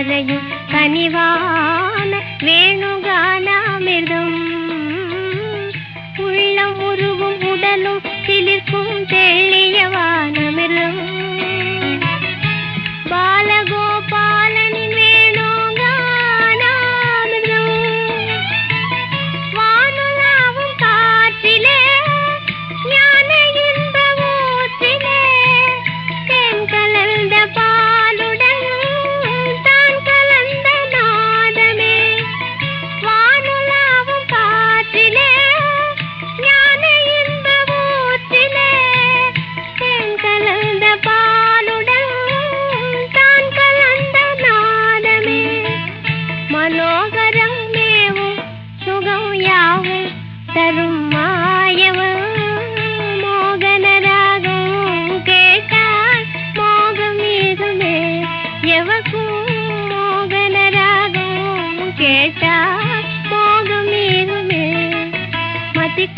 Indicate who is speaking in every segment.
Speaker 1: കലയും കനിവാന വേണുഗാനാമൃതം ഉള്ളം ഉരുവും ഉടലും ചിലിർക്കും തെളിയവാനമൃതം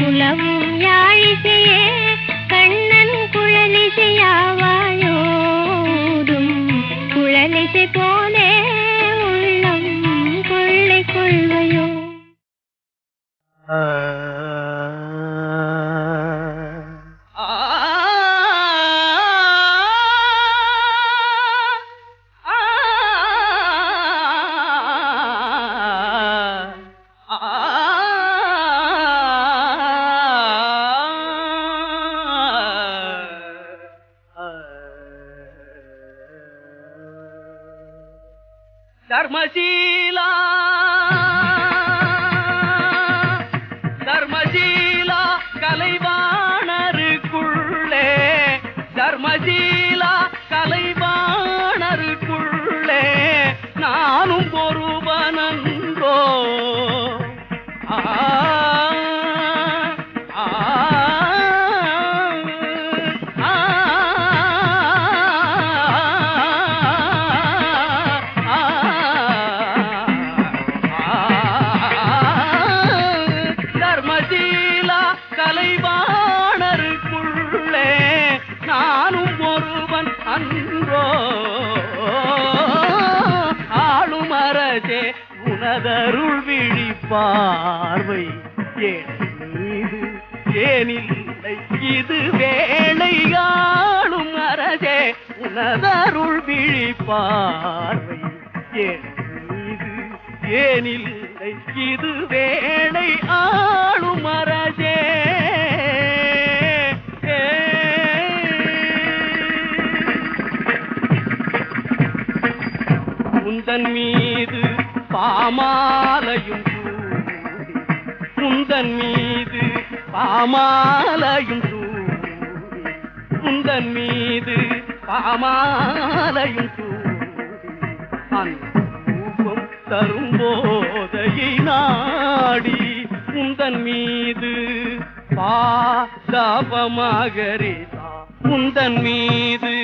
Speaker 1: குலவும் யாழிசையே கண்ணன் குழலிசையாவாயோடும் குழலிசை போல
Speaker 2: जी பார்வை ஏனில் ஏனில் இது வேணை ஆளும் அரசே. குந்தன் மீது பாமாலையும் குந்தன் மீது பாமாலையும் குந்தன் மீது பாமாலையும் தரும் போதையை நாடி உந்தன் மீது பாதபமகரிதா உந்தன் மீது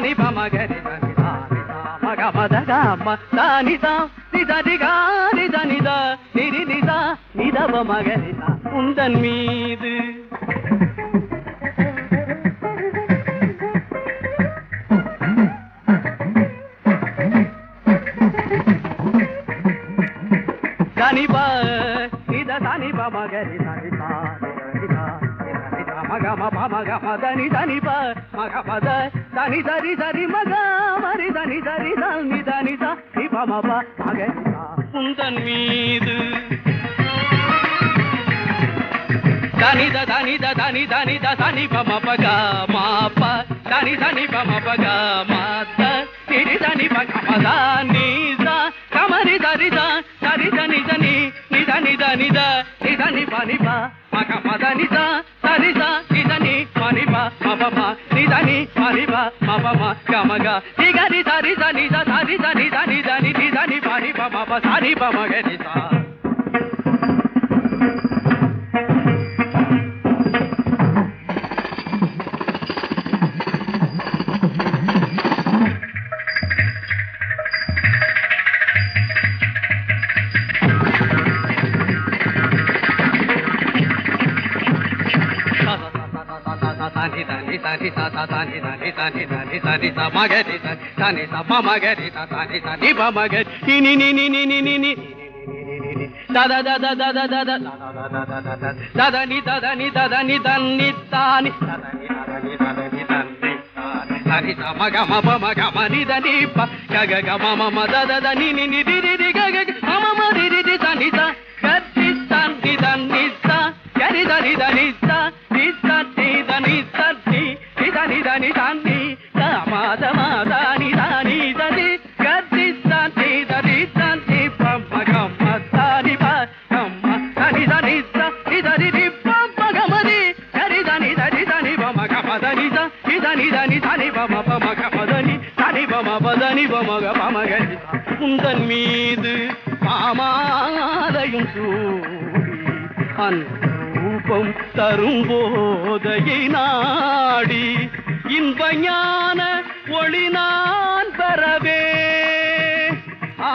Speaker 2: దాని బమగరి మగ మదగ దాని నిద నిగా నిద నిద నిరి నిద నిద బమగరి ఉందన్ మీదు దానిప నిద దాని బమగరి దానిప మగ మమ మగ మదని దానిప మగ మద நி சனி கா நி சனி சா நிரி நி சா நித பமகரி சா உந்தன் மீது சனி ப நித சனி பமகரி சனி சா நித நித நித நித మపమ నిదని పరిమ మపమ గమగ నిగని సరి సని సరి సని సని సని నిదని పరిమ మప సరి పమగ నిసా తాని తా తా తాని తాని తాని తాని తాని తా మగరి తాని తా మా మగరి తా తాని తాని మా మగరి ని ని ని ని ని ని ని ని దద దద దద దద దద ని దద ని దద ని దన్ని తాని సరి సమ గమ పమ గమ నిద ని ప గగ గమ మమ దద ద ని ని ని ది రి రి గగ మమ మ రి రి ది సని త గతి సన్ ది దన్ని స గరి దని దని స ని ப மக நித உந்தன் மீது பாமாலையும் சூடி அன்பூபம் தரும் போதையை நாடி இன்ப ஞான ஒளி நான் பெறவே. ஆ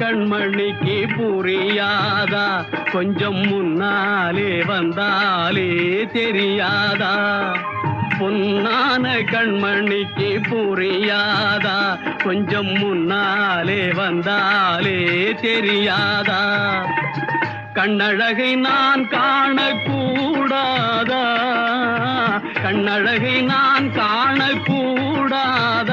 Speaker 2: கண்மணிக்கு புரியாதா? கொஞ்சம் முன்னாலே வந்தாலே தெரியாதா? பொன்னான கண்மணிக்கு புரியாதா? கொஞ்சம் முன்னாலே வந்தாலே தெரியாதா? கண்ணழகை நான் காணக்கூடாதா? கண்ணழகை நான் காணக்கூடாத?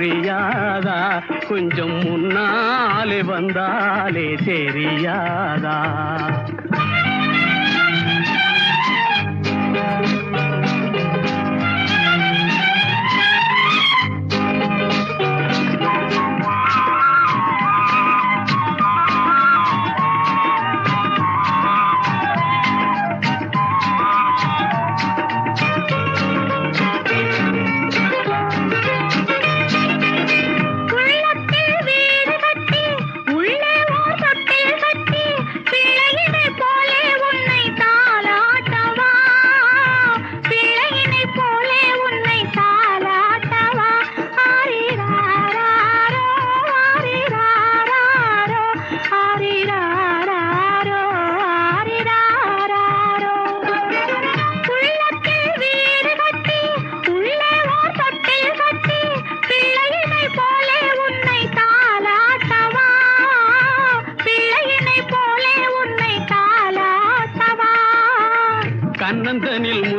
Speaker 2: புரியாதா கொஞ்சம் முன்னாலே வந்தாலே தெரியாதா?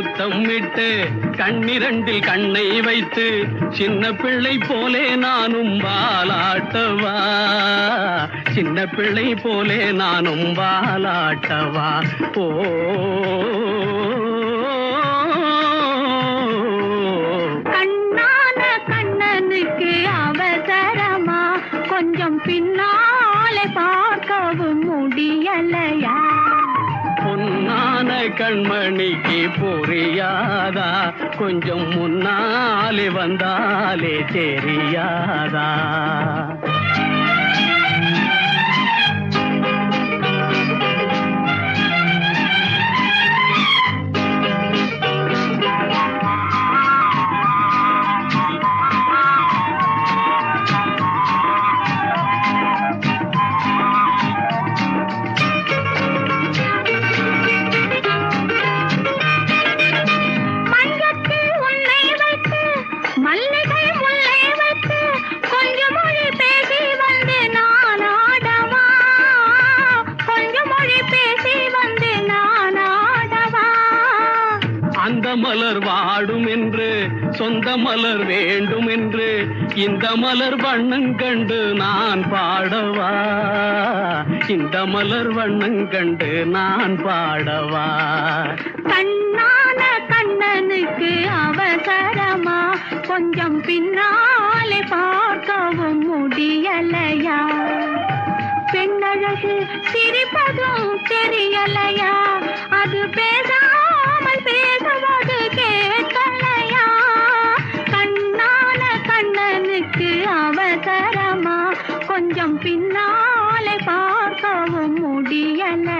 Speaker 2: முத்தமிட்டு கண்ணிரண்டில் கண்ணை வைத்து சின்ன பிள்ளை போலே நானும் வாலாட்டவா? சின்ன பிள்ளை போலே நானும் வாலாட்டவா? ஓ
Speaker 3: கொஞ்சம் பின்னாலே பார்க்கவும் முடியலையா?
Speaker 2: பொன்னான கண்மணிக்கு புரியாதா? கொஞ்சம் முன்னாலே வந்தாலே தெரியாதா? மலர் வண்ணம் கண்டு நான் பாடவா? இந்த மலர் வண்ணம் கண்டு நான் பாடவா?
Speaker 3: கண்ணான கண்ணனுக்கு அவசரமா கொஞ்சம் பின்னாலே பார்க்கவும் முடியலையா? பெண்ணழகு சிரிப்பதும் தெரியலையா? அது பேசாமல் கொஞ்சம் பின்னாலே பார்க்கவும் முடியல.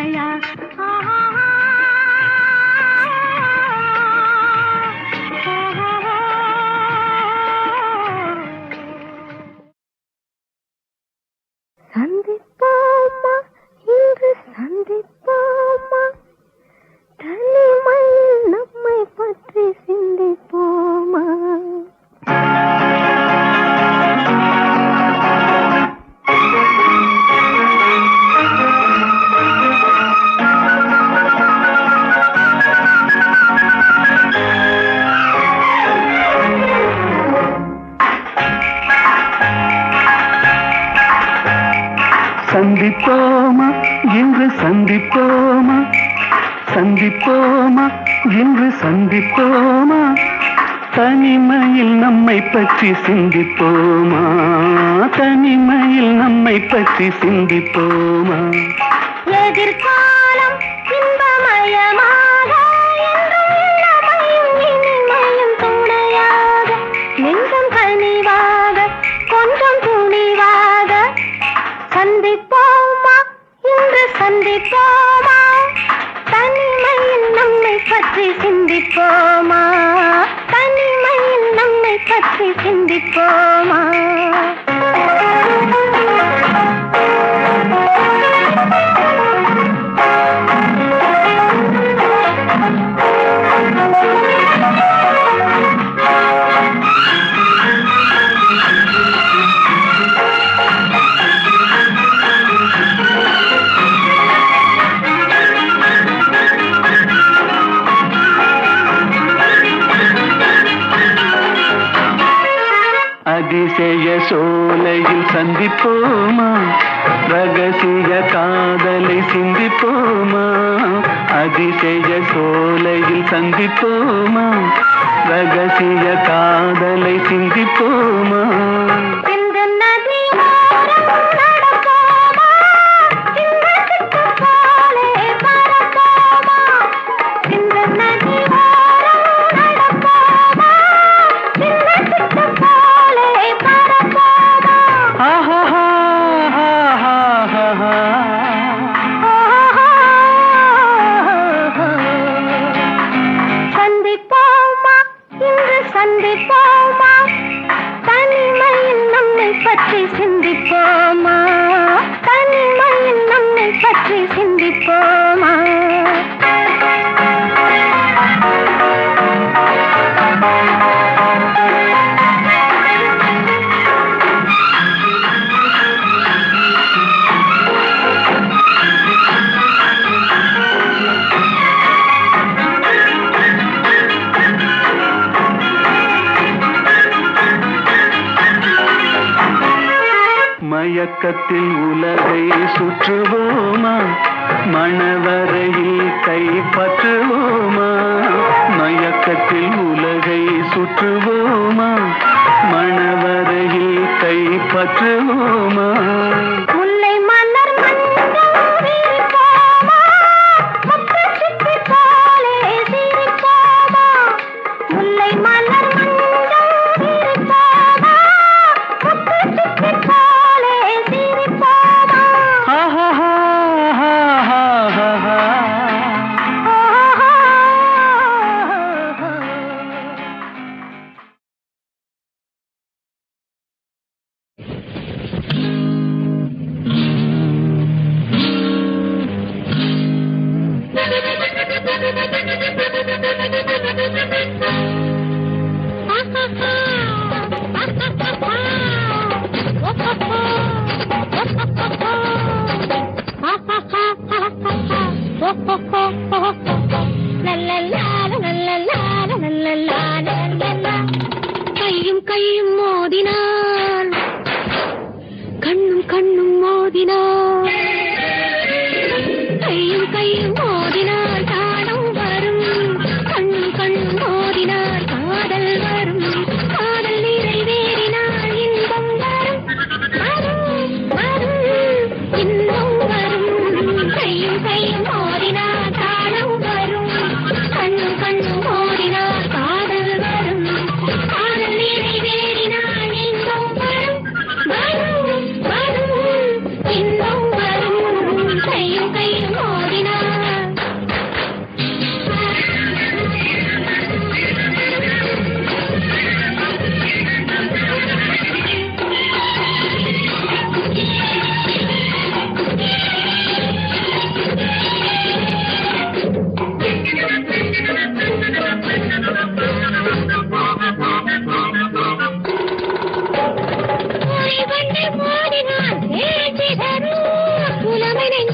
Speaker 3: தனிமையில் நம்மை பற்றி சிந்திப்போமா?
Speaker 2: தனிமையில் நம்மை பற்றி சிந்திப்போமா?
Speaker 3: எதிர்காலம் இன்பமயமாக இனிமையும் துணையாக நெஞ்சம் கனிவாக கொஞ்சம் துணிவாக சந்திப்போமா? இன்று சந்திப்போமா? தனிமையில் நம்மை பற்றி சிந்திப்போமா?
Speaker 4: பற்றி சிந்திப்போமா? சோலையில் சந்திப்போமா? ரகசிய காதலை சிந்திப்போமா? அதிசய சோலையில் சந்திப்போமா? ரகசிய காதலை சிந்திப்போமா?
Speaker 1: to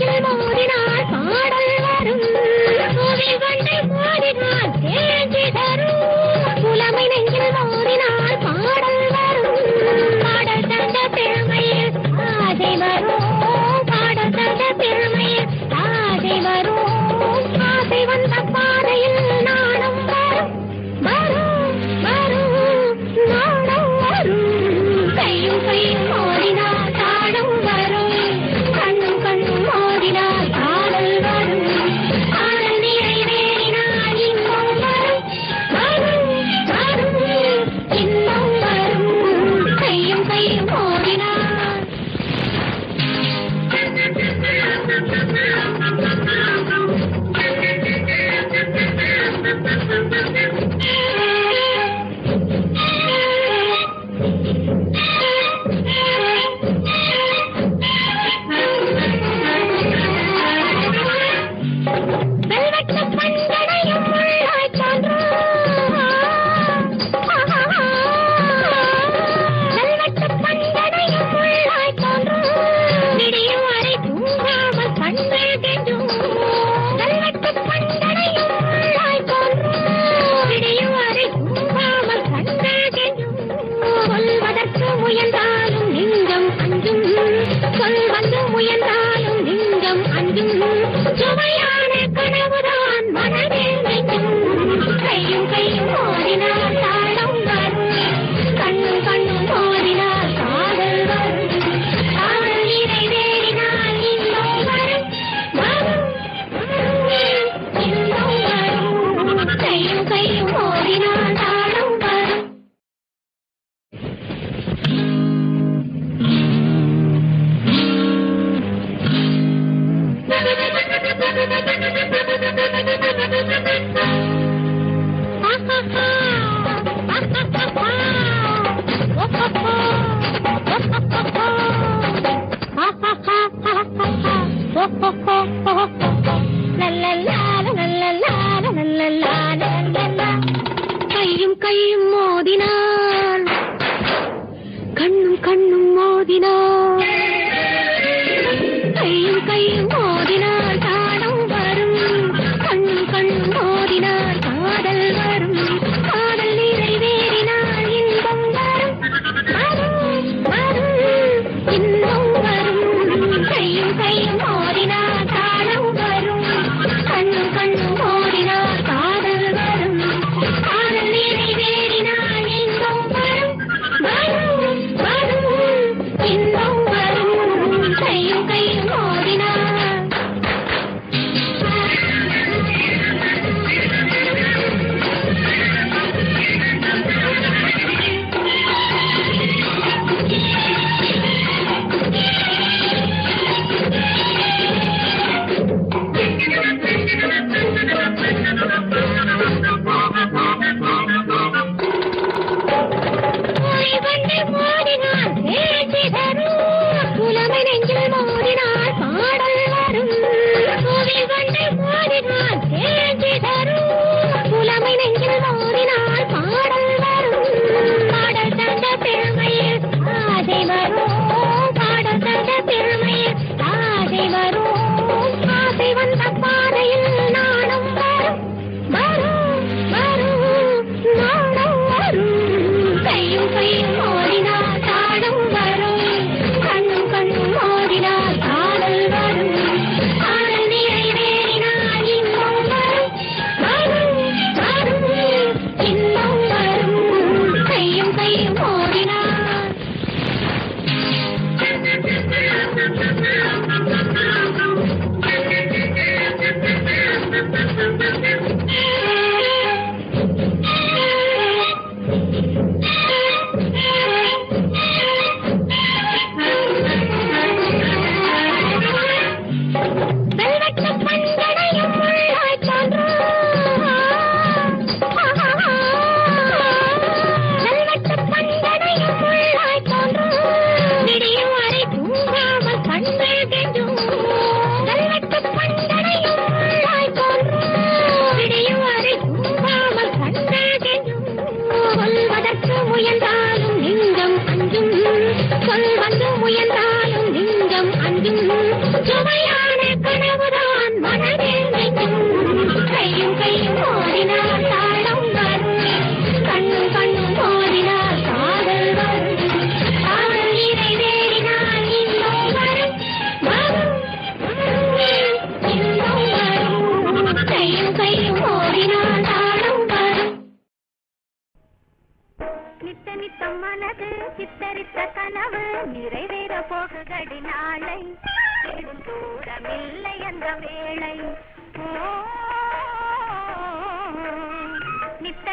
Speaker 1: れも俺
Speaker 4: ら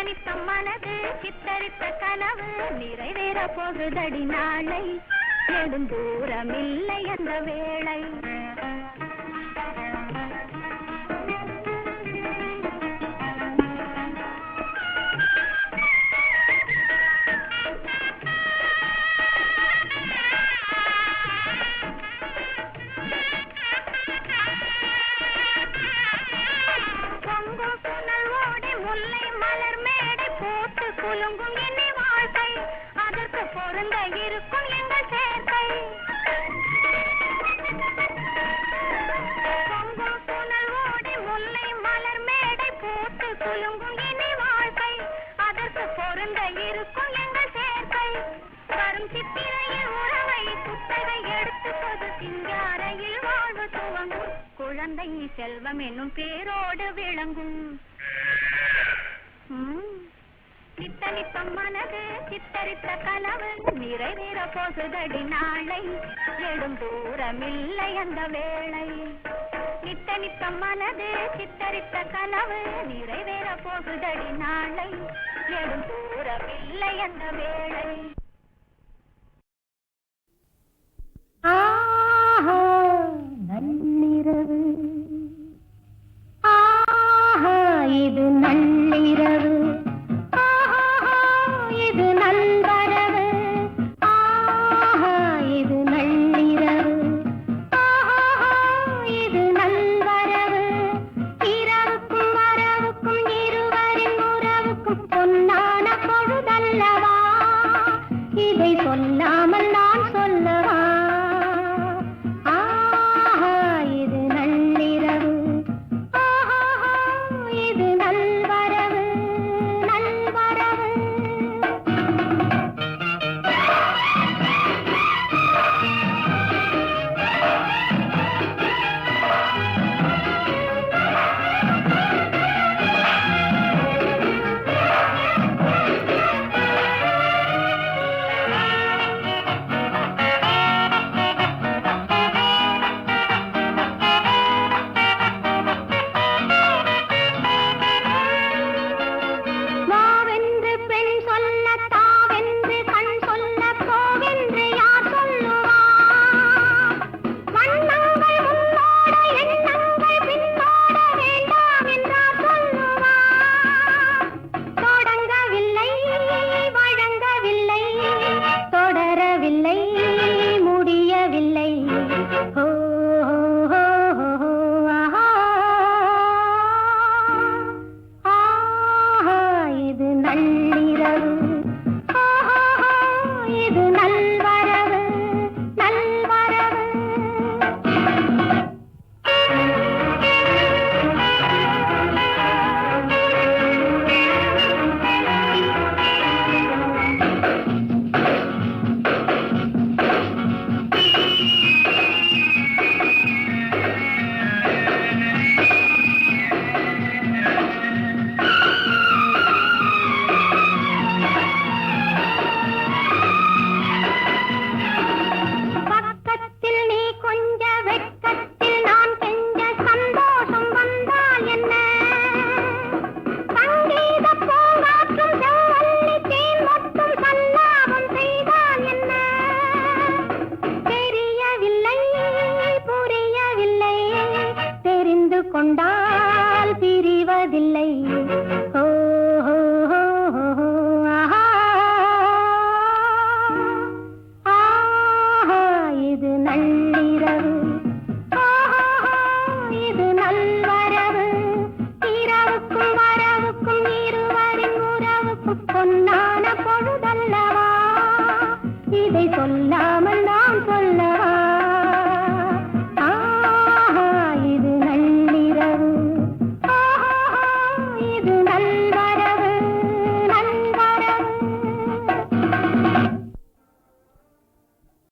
Speaker 4: கணித்த மனது சித்தரித்த கனவு நிறைவேற போகுதடி நாளை. நெடுந்தூரமில்லை அந்த வேளை. குழந்தை செல்வம் என்னும் பேரோடு விளங்கும். நித்தனித்தம் மனது சித்தரித்த கனவு நிறைவேற போசுதடி நாளை. எழும் தூரமில்லை அந்த வேளை. நித்தனித்தம் மனது சித்தரித்த கனவு நிறைவேற போகுதடி நாளை. எழும் தூரமில்லை அந்த வேளை.
Speaker 1: Ah! நள்ளிரவு ஆஹா இது நள்ளிரவு. ஆஹா இது நண்பரவு. ஆஹா இது நள்ளிரவு. ஆஹா இது நண்பரவு. இரவுக்கும் வரவுக்கும் இருவரின் உறவுக்கும் சொல்லாமல் நான் சொல்லவா?